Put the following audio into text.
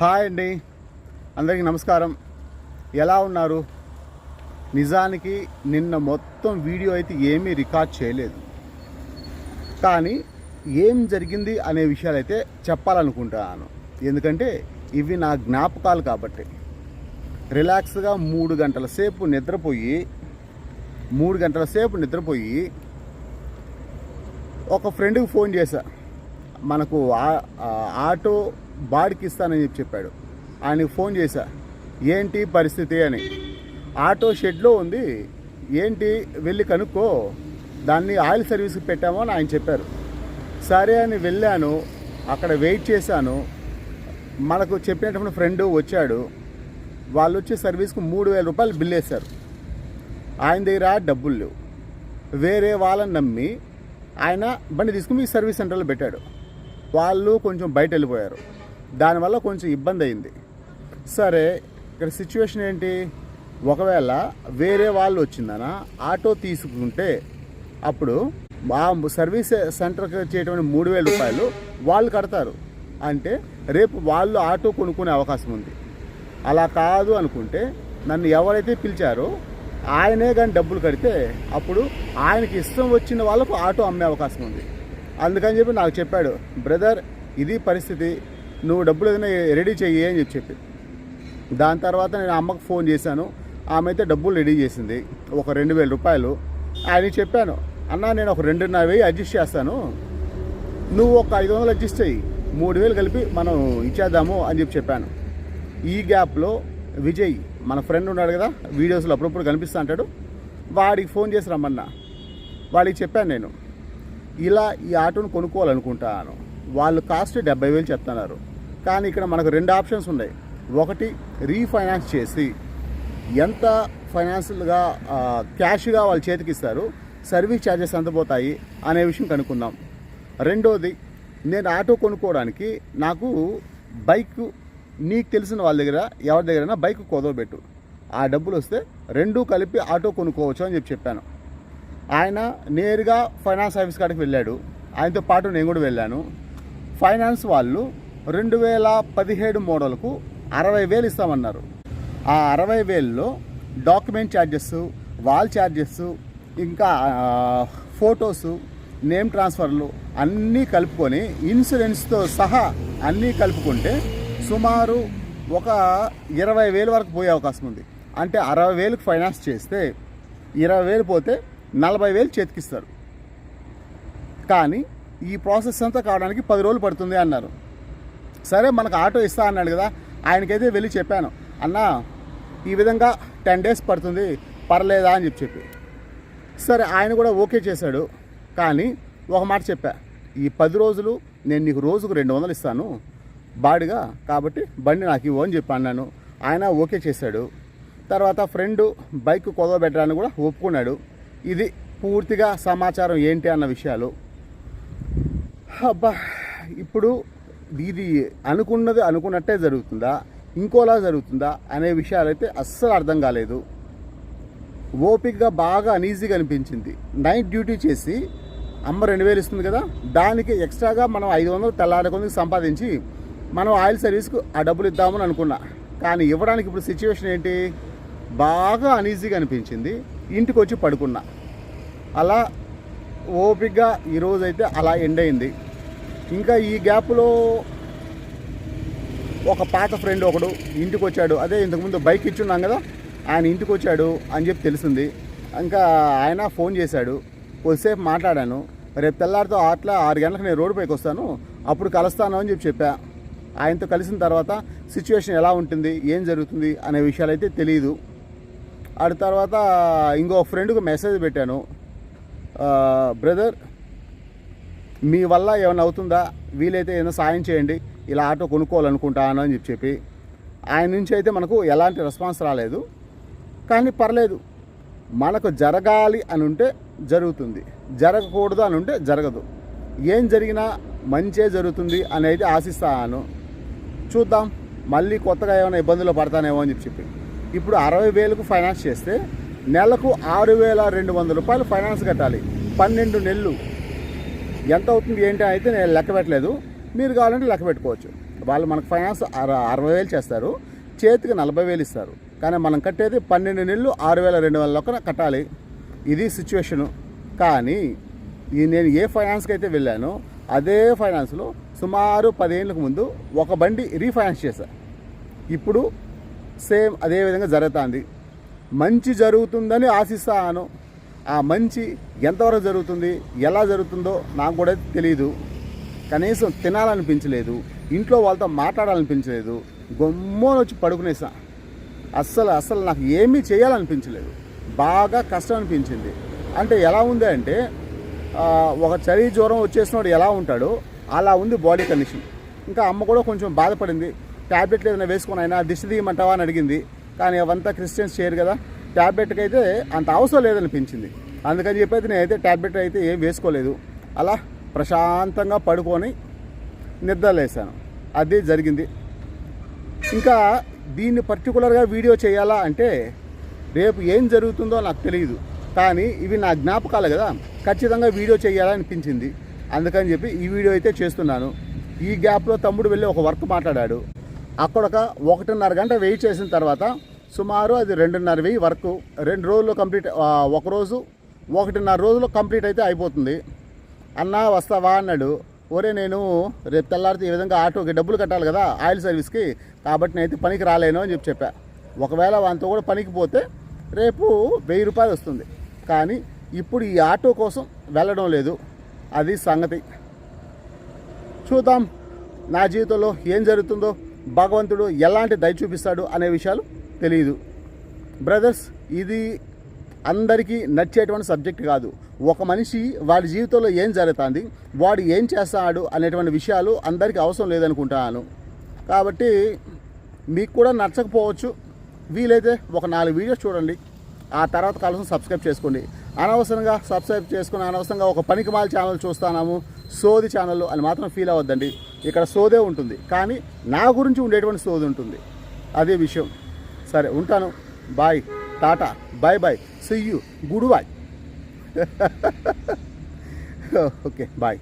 Hi అండి. అందరికీ నమస్కారం. ఎలా ఉన్నారు? నిజానికి నిన్న మొత్తం వీడియో అయితే ఏమీ రికార్డ్ చేయలేదు. కానీ ఏం జరిగింది అనే విషయాలు అయితే చెప్పాలనుకుంటున్నాను. ఎందుకంటే ఇవి నా జ్ఞాపకాలు కాబట్టి. రిలాక్స్గా మూడు గంటల సేపు నిద్రపోయి మూడు గంటల సేపు నిద్రపోయి ఒక ఫ్రెండ్కి ఫోన్ చేశా. మనకు ఆ- ఆటో బాడికి ఇస్తానని చెప్పి చెప్పాడు. ఆయనకు ఫోన్ చేశా. ఏంటి పరిస్థితి అని. ఆటో షెడ్లో ఉంది. ఏంటి వెళ్ళి కనుక్కో. దాన్ని ఆయిల్ సర్వీస్కి పెట్టామో అని ఆయన చెప్పారు. సరే అని వెళ్ళాను. అక్కడ వెయిట్ చేశాను. మనకు చెప్పినటువంటి ఫ్రెండ్ వచ్చాడు. వాళ్ళు వచ్చి సర్వీస్కి మూడు వేల రూపాయలు బిల్ వేశారు. ఆయన దగ్గర డబ్బులు లేవు. వేరే వాళ్ళని నమ్మి ఆయన బండి తీసుకుని మీ సర్వీస్ సెంటర్లో పెట్టాడు. వాళ్ళు కొంచెం బయట వెళ్ళిపోయారు. దానివల్ల కొంచెం ఇబ్బంది అయింది. సరే ఇక్కడ సిచ్యువేషన్ ఏంటి? ఒకవేళ వేరే వాళ్ళు వచ్చిందనా ఆటో తీసుకుంటే అప్పుడు ఆ సర్వీస్ సెంటర్కి వచ్చేటువంటి మూడు వేల రూపాయలు వాళ్ళు కడతారు. అంటే రేపు వాళ్ళు ఆటో కొనుక్కునే అవకాశం ఉంది. అలా కాదు అనుకుంటే నన్ను ఎవరైతే పిలిచారో ఆయనే కానీ డబ్బులు కడితే అప్పుడు ఆయనకి ఇష్టం వచ్చిన వాళ్ళకు ఆటో అమ్మే అవకాశం ఉంది. అందుకని చెప్పి నాకు చెప్పాడు బ్రదర్ ఇది పరిస్థితి నువ్వు డబ్బులు ఏదైనా రెడీ చెయ్యి అని చెప్పి చెప్పి. దాని తర్వాత నేను అమ్మకు ఫోన్ చేశాను ఆమె అయితే డబ్బులు రెడీ చేసింది ఒక రెండు వేల రూపాయలు. ఆయన చెప్పాను అన్న నేను ఒక రెండున్నర వెయ్యి అడ్జస్ట్ చేస్తాను నువ్వు ఒక ఐదు వందలు అడ్జస్ట్ అయ్యి మూడు వేలు కలిపి మనం ఇచ్చేద్దాము అని చెప్పి చెప్పాను. ఈ గ్యాప్లో విజయ్ మన ఫ్రెండ్ ఉన్నాడు కదా వీడియోస్లో అప్పుడప్పుడు కనిపిస్తూ అంటాడు వాడికి ఫోన్ చేసి రమ్మన్నా. వాడికి చెప్పాను నేను ఇలా ఈ ఆటోను కొనుక్కోవాలనుకుంటాను. వాళ్ళు కాస్ట్ డెబ్బై వేలు చెప్తున్నారు. కానీ ఇక్కడ మనకు రెండు ఆప్షన్స్ ఉన్నాయి. ఒకటి రీఫైనాన్స్ చేసి ఎంత ఫైనాన్షియల్గా క్యాష్గా వాళ్ళ చేతికి ఇస్తారు సర్వీస్ ఛార్జెస్ ఎంత పోతాయి అనే విషయం కనుక్కుందాం. రెండోది నేను ఆటో కొనుక్కోవడానికి నాకు బైక్ నీకు తెలిసిన వాళ్ళ దగ్గర ఎవరి దగ్గరైనా బైక్ కుదవబెట్టు. ఆ డబ్బులు వస్తే రెండూ కలిపి ఆటో కొనుక్కోవచ్చు అని చెప్పి చెప్పాను. ఆయన నేరుగా ఫైనాన్స్ ఆఫీస్ కాడికి వెళ్ళాడు. ఆయనతో పాటు నేను కూడా వెళ్ళాను. ఫైనాన్స్ వాళ్ళు రెండు వేల పదిహేడు మోడల్కు అరవై వేలు ఇస్తామన్నారు. ఆ అరవై వేలలో డాక్యుమెంట్ ఛార్జెస్ వాల్ ఛార్జెస్ ఇంకా ఫొటోస్ నేమ్ ట్రాన్స్ఫర్లు అన్నీ కలుపుకొని ఇన్సూరెన్స్తో సహా అన్నీ కలుపుకుంటే సుమారు ఒక ఇరవై వేలు వరకు పోయే అవకాశం ఉంది. అంటే అరవై వేలకు ఫైనాన్స్ చేస్తే ఇరవై వేలు పోతే నలభై వేలు చేతికిస్తారు. కానీ ఈ ప్రాసెస్ అంతా కావడానికి పది రోజులు పడుతుంది అన్నారు. సరే మనకు ఆటో ఇస్తా అన్నాడు కదా ఆయనకైతే వెళ్ళి చెప్పాను. అన్నా ఈ విధంగా టెన్ డేస్ పడుతుంది పర్లేదా అని చెప్పి చెప్పి. సరే ఆయన కూడా ఓకే చేశాడు. కానీ ఒక మాట చెప్పా ఈ పది రోజులు నేను నీకు రోజుకు రెండు వందలు ఇస్తాను బాడిగా కాబట్టి బండి నాకు ఇవ్వు అని చెప్పి అన్నాను. ఆయన ఓకే చేశాడు. తర్వాత ఫ్రెండ్ బైక్ కొదవబెట్టడానికి కూడా ఒప్పుకున్నాడు. ఇది పూర్తిగా సమాచారం ఏంటి అన్న విషయాలు. అబ్బా ఇప్పుడు ఇది అనుకున్నది అనుకున్నట్టే జరుగుతుందా? ఇంకోలా జరుగుతుందా? అనే విషయాలైతే అస్సలు అర్థం కాలేదు. ఓపిక్గా బాగా అనీజీగా అనిపించింది. నైట్ డ్యూటీ చేసి అమ్మ రెండు వేలు ఇస్తుంది కదా దానికి ఎక్స్ట్రాగా మనం ఐదు వందలు తెల్లారకొందుకు సంపాదించి మనం ఆయిల్ సర్వీస్కు ఆ డబ్బులు ఇద్దామని అనుకున్నా. కానీ ఇవ్వడానికి ఇప్పుడు సిచ్యువేషన్ ఏంటి? బాగా అనీజీగా అనిపించింది. ఇంటికి వచ్చి పడుకున్నా. అలా ఓపికగా ఈరోజు అయితే అలా ఎండ్ అయింది ఇంకా ఈ గ్యాప్లో ఒక పాత ఫ్రెండ్ ఒకడు ఇంటికి వచ్చాడు అదే ఇంతకుముందు బైక్ ఇచ్చున్నాం కదా ఆయన ఇంటికి వచ్చాడు అని చెప్పి తెలిసింది. ఇంకా ఆయన ఫోన్ చేశాడు. కొద్దిసేపు మాట్లాడాను. రేపు తెల్లారితో అట్లా ఆరు గంటలకు నేను రోడ్డు పైకి వస్తాను. అప్పుడు కలుస్తాను అని చెప్పి చెప్పా. ఆయనతో కలిసిన తర్వాత సిచ్యువేషన్ ఎలా ఉంటుంది? ఏం జరుగుతుంది? అనే విషయాలు అయితే తెలియదు ఆడి తర్వాత ఇంకో ఫ్రెండ్కి మెసేజ్ పెట్టాను. బ్రదర్ మీ వల్ల ఏమైనా అవుతుందా? వీలైతే ఏమైనా సాయం చేయండి. ఇలా ఆటో కొనుక్కోవాలనుకుంటాను అని చెప్పి. చెప్పి ఆయన నుంచి అయితే మనకు ఎలాంటి రెస్పాన్స్ రాలేదు. కానీ పర్లేదు. మనకు జరగాలి అని ఉంటే జరుగుతుంది. జరగకూడదు అని ఉంటే జరగదు. ఏం జరిగినా మంచే జరుగుతుంది అనేది ఆశిస్తాను. చూద్దాం. మళ్ళీ కొత్తగా ఏమైనా ఇబ్బందులు పడతానేమో అని చెప్పి చెప్పి. ఇప్పుడు అరవై వేలకు ఫైనాన్స్ చేస్తే నెలకు ఆరు వేల రెండు వందల రూపాయలు ఫైనాన్స్ కట్టాలి. పన్నెండు నెలలు. ఎంత అవుతుంది ఏంటి అయితే నేను లెక్క పెట్టలేదు. మీరు కావాలంటే లెక్క పెట్టుకోవచ్చు. వాళ్ళు మనకు ఫైనాన్స్ అరవై వేలు చేస్తారు. చేతికి నలభై వేలు ఇస్తారు. కానీ మనం కట్టేది పన్నెండు నెలలు ఆరు వేల రెండు వేల ఒకన కట్టాలి. ఇది సిచ్యువేషను. కానీ ఈ నేను ఏ ఫైనాన్స్కి అయితే వెళ్ళానో అదే ఫైనాన్స్లో సుమారు పదేళ్ళకు ముందు ఒక బండి రీఫైనాన్స్ చేశాను ఇప్పుడు సేమ్ అదే విధంగా జరుగుతుంది. మంచి జరుగుతుందని ఆశిస్తాను. ఆ మంచి ఎంతవరకు జరుగుతుంది ఎలా జరుగుతుందో నాకు కూడా తెలియదు కనీసం తినాలనిపించలేదు ఇంట్లో వాళ్ళతో మాట్లాడాలనిపించలేదు గొమ్మని వచ్చి పడుకునేసా. అస్సలు అస్సలు నాకు ఏమీ చేయాలనిపించలేదు. బాగా కష్టం అనిపించింది అంటే ఎలా ఉంది అంటే ఒక చలి జ్వరం వచ్చేసినోడు ఎలా ఉంటాడో అలా ఉంది బాడీ కండిషన్. ఇంకా అమ్మ కూడా కొంచెం బాధపడింది. ట్యాబ్లెట్లు ఏదైనా వేసుకొని అయినా దిష్టి తీయమంటావా అని అడిగింది. కానీ అవంతా క్రిస్టియన్స్ చేయరు కదా. ట్యాబ్లెట్కి అయితే అంత అవసరం లేదనిపించింది. అందుకని చెప్పేది నేనైతే ట్యాబ్లెట్ అయితే ఏం వేసుకోలేదు. అలా ప్రశాంతంగా పడుకొని నిద్రలేసాను అది జరిగింది. ఇంకా దీన్ని పర్టికులర్గా వీడియో చేయాలా అంటే రేపు ఏం జరుగుతుందో నాకు తెలియదు కానీ ఇవి నా జ్ఞాపకాలు కదా. ఖచ్చితంగా వీడియో చేయాలనిపించింది అందుకని చెప్పి ఈ వీడియో అయితే చేస్తున్నాను. ఈ గ్యాప్లో తమ్ముడు వెళ్ళి ఒక వర్క్ మాట్లాడాడు. అక్కడ ఒక ఒకటిన్నర గంట వెయిట్ చేసిన తర్వాత సుమారు అది రెండున్నర వెయ్యి వర్క్ రెండు రోజుల్లో కంప్లీట్ ఒక రోజు ఒకటిన్నర రోజుల్లో కంప్లీట్ అయితే అయిపోతుంది. అన్నా వస్తావా? అన్నాడు. ఒరే నేను రేపు తెల్లారితే ఈ విధంగా ఆటోకి డబ్బులు కట్టాలి కదా ఆయిల్ సర్వీస్కి కాబట్టి నేనైతే పనికి రాలేను అని చెప్పి చెప్పా. ఒకవేళ వాంతో కూడా పనికి పోతే రేపు వెయ్యి రూపాయలు వస్తుంది. కానీ ఇప్పుడు ఈ ఆటో కోసం వెళ్ళడం లేదు. అది సంగతి. చూద్దాం. నా జీవితంలో ఏం జరుగుతుందో భగవంతుడు ఎలాంటి దయ చూపిస్తాడు అనే విషయాలు తెలియదు. బ్రదర్స్ ఇది అందరికీ నచ్చేటువంటి సబ్జెక్ట్ కాదు. ఒక మనిషి వాడి జీవితంలో ఏం జరుగుతుంది వాడు ఏం చేస్తాడు అనేటువంటి విషయాలు అందరికీ అవసరం లేదనుకుంటున్నాను కాబట్టి మీకు కూడా నచ్చకపోవచ్చు. వీలైతే ఒక నాలుగు వీడియోస్ చూడండి. ఆ తర్వాత కావాల్సిన సబ్స్క్రైబ్ చేసుకోండి. అనవసరంగా సబ్స్క్రైబ్ చేసుకుని అనవసరంగా ఒక పనికిమాల ఛానల్ చూస్తున్నాము సోది ఛానల్ అని మాత్రం ఫీల్ అవ్వద్దండి. ఇక్కడ సోదే ఉంటుంది. కానీ నా గురించి ఉండేటువంటి సోది ఉంటుంది. అదే విషయం. సరే ఉంటాను. Bye tata bye bye see you good bye okay bye